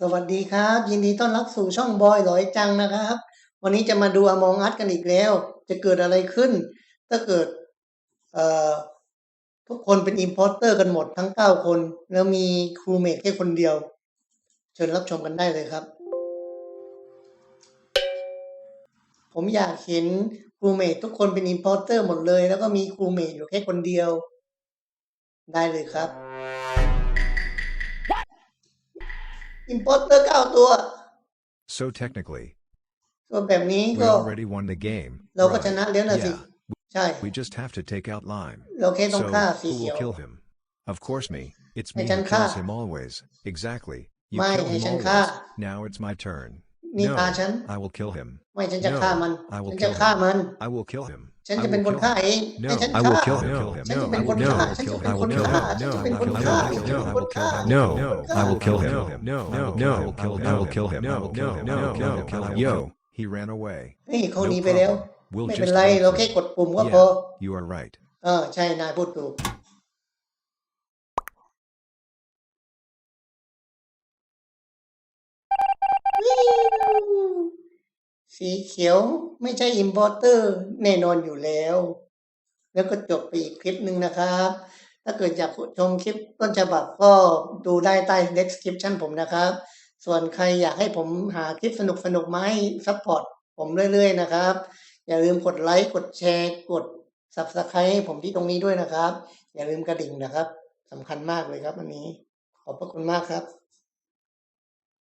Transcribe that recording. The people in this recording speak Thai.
สวัสดีครับ ยินดีต้อนรับสู่ช่องบอยหลอยจังนะครับ วันนี้จะมาดูอมองอัดกันอีกแล้ว จะเกิดอะไรขึ้น ถ้าเกิดเอ่อทุกคนเป็นอิ p พอร์เตอร์กันหมดทั้งเก้าคน แล้วมีครูเมทแค่คนเดียว เชิญรับชมกันได้เลยครับ ผมอยากเห็นครูเมททุกคนเป็นอิ p พอร์เตอร์หมดเลย แล้วก็มีครูเมทอยู่แค่คนเดียว ได้เลยครับ อิ p พอร์เตอร์เก้าตัว So technically, ตัวแบบนี้ we ก็ already won the game. เราก็ชนะแล้วนะสิ Yeah, ใช่ we just have to take out Lime. เราแค่ต้อง So, ฆ่าสี who เขียว will kill him? Of course me. It's me Hay who chăng kills kha? him always. Exactly. You Mai, kill hay him chăng kha? always. Now it's my turn. นี่ No, ตาฉัน I will kill him. ไม่ฉันจะ No, ฆ่ามัน I will ฉันจะ kill ฆ่า him. มัน I will kill him. ฉัน I จะเป็น will คน kill ฆ่า him. เอง No, ให้ฉัน I will ฆ่า kill him. ฉัน No, จะเป็น I ค will น no, ฆ่า I ฉัน will จะ kill เป็น him. คน No, ฆ่า no, ฉัน no, จะเป็น I คน will ฆ่า kill ฉัน him. จะ No, เป็น I คน will ฆ่า kill him. ฉัน No, จะเป็นคนฆ่า I will kill him. No, No, no, I will kill him. I will kill him. No, No, no, no, no, no, no, Yo, he ran away. เฮ้ยเขาห No นีไปแล้ว problem. We'll ไม่เป็น just ไร wait เรา for แค่ him. กดปุ่มก็พอ Yeah, you are right. เออใช่นายพูดถูก สีเขียวไม่ใช่ importer แน่นอนอยู่แล้ว แล้วก็จบไปอีกคลิปหนึ่งนะครับ ถ้าเกิดอยากชมคลิปต้นฉบับก็ดูได้ใต้ description ผมนะครับ ส่วนใครอยากให้ผมหาคลิปสนุกๆมาให้ซัพพอร์ตผมเรื่อยๆนะครับ อย่าลืมกดไลค์กดแชร์กด subscribe ให้ผมที่ตรงนี้ด้วยนะครับ อย่าลืมกระดิ่งนะครับสำคัญมากเลยครับอันนี้ ขอบพระคุณมากครับ